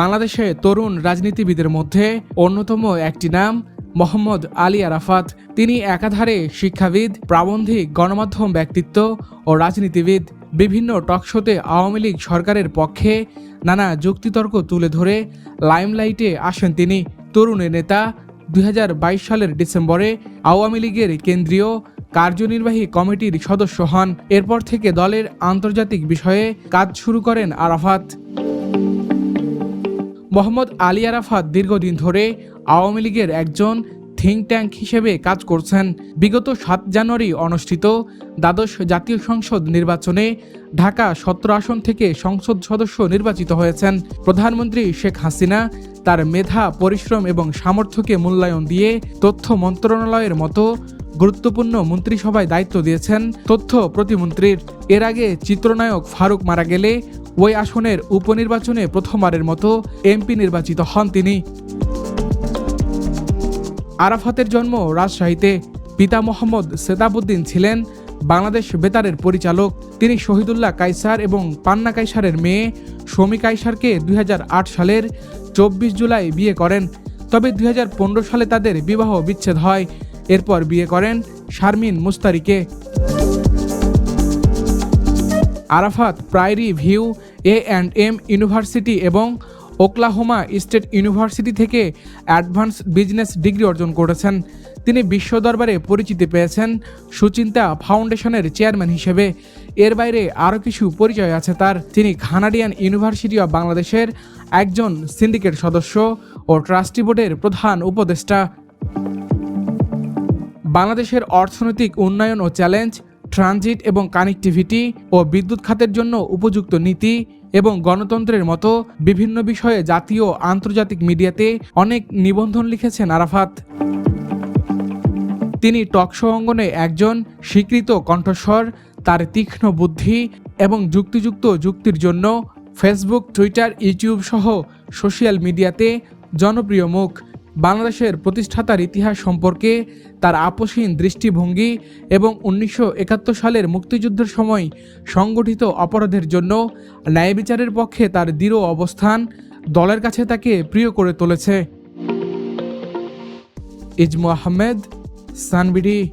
বাংলাদেশে তরুণ রাজনীতিবিদের মধ্যে অন্যতম একটি নাম মোহাম্মদ আলী আরাফাত। তিনি একাধারে শিক্ষাবিদ, প্রাবন্ধিক, গণমাধ্যম ব্যক্তিত্ব ও রাজনীতিবিদ। বিভিন্ন টকশোতে আওয়ামী লীগ সরকারের পক্ষে নানা যুক্তিতর্ক তুলে ধরে লাইমলাইটে আসেন তিনি। তরুণের নেতা দু হাজার বাইশ সালের ডিসেম্বরে আওয়ামী লীগের কেন্দ্রীয় কার্যনির্বাহী কমিটির সদস্য হন। এরপর থেকে দলের আন্তর্জাতিক বিষয়ে কাজ শুরু করেন আরাফাত। মোহাম্মদ আলী আরাফাত দীর্ঘদিন ধরে আওয়ামী লীগের একজন থিঙ্ক ট্যাঙ্ক হিসেবে কাজ করছেন। বিগত সাত জানুয়ারি অনুষ্ঠিত দ্বাদশ জাতীয় সংসদ নির্বাচনে ঢাকা সত্র আসন থেকে সংসদ সদস্য নির্বাচিত হয়েছেন। প্রধানমন্ত্রী শেখ হাসিনা তার মেধা, পরিশ্রম এবং সামর্থ্যকে মূল্যায়ন দিয়ে তথ্য মন্ত্রণালয়ের মতো গুরুত্বপূর্ণ মন্ত্রিসভায় দায়িত্ব দিয়েছেন তথ্য প্রতিমন্ত্রীর। এর আগে চিত্রনায়ক ফারুক মারা গেলে ওই আসনের উপনির্বাচনে প্রথমবারের মতো এমপি নির্বাচিত হন তিনি। আরাফাতের জন্ম রাজশাহীতে। পিতা মোহাম্মদ সেতাবুদ্দিন ছিলেন বাংলাদেশ বেতারের পরিচালক। তিনি শহীদুল্লাহ কাইসার এবং পান্না কাইসারের মেয়ে শমী কাইসারকে দুই হাজার আট সালের চব্বিশ জুলাই বিয়ে করেন। তবে দুই হাজার পনেরো সালে তাদের বিবাহ বিচ্ছেদ হয়। এরপর বিয়ে করেন Sharmin মুস্তারিকে। Arafat, prairie, view, A and M university এবং ওকলাহোমা স্টেট ইউনিভার্সিটি থেকে অ্যাডভান্স বিজনেস ডিগ্রি অর্জন করেছেন। তিনি বিশ্ব দরবারে পরিচিতি পেয়েছেন সুচিন্তা ফাউন্ডেশনের চেয়ারম্যান হিসেবে। এর বাইরে আরও কিছু পরিচয় আছে তার। তিনি কানাডিয়ান ইউনিভার্সিটি অব বাংলাদেশের একজন সিন্ডিকেট সদস্য ও ট্রাস্টি বোর্ডের প্রধান উপদেষ্টা। বাংলাদেশের অর্থনৈতিক উন্নয়ন ও চ্যালেঞ্জ ট্রানজিট এবং কানেক্টিভিটি ও বিদ্যুৎ খাতের জন্য উপযুক্ত নীতি এবং গণতন্ত্রের মতো বিভিন্ন বিষয়ে জাতীয় আন্তর্জাতিক মিডিয়াতে অনেক নিবন্ধন লিখেছেন আরাফাত। তিনি টকশো অঙ্গনে একজন স্বীকৃত কণ্ঠস্বর, তার তীক্ষ্ণ বুদ্ধি এবং যুক্তিযুক্ত যুক্তির জন্য ফেসবুক, টুইটার, ইউটিউব সহ সোশ্যাল মিডিয়াতে জনপ্রিয় মুখ। বাংলাদেশের প্রতিষ্ঠাতার ইতিহাস সম্পর্কে, তার আপোষহীন দৃষ্টিভঙ্গি এবং উনিশশো একাত্তর সালের মুক্তিযুদ্ধের সময় সংগঠিত অপরাধের জন্য ন্যায় বিচারের পক্ষে তার দৃঢ় অবস্থান দলের কাছে তাকে প্রিয় করে তুলেছে। ইজমু আহমেদ, সানবিডি।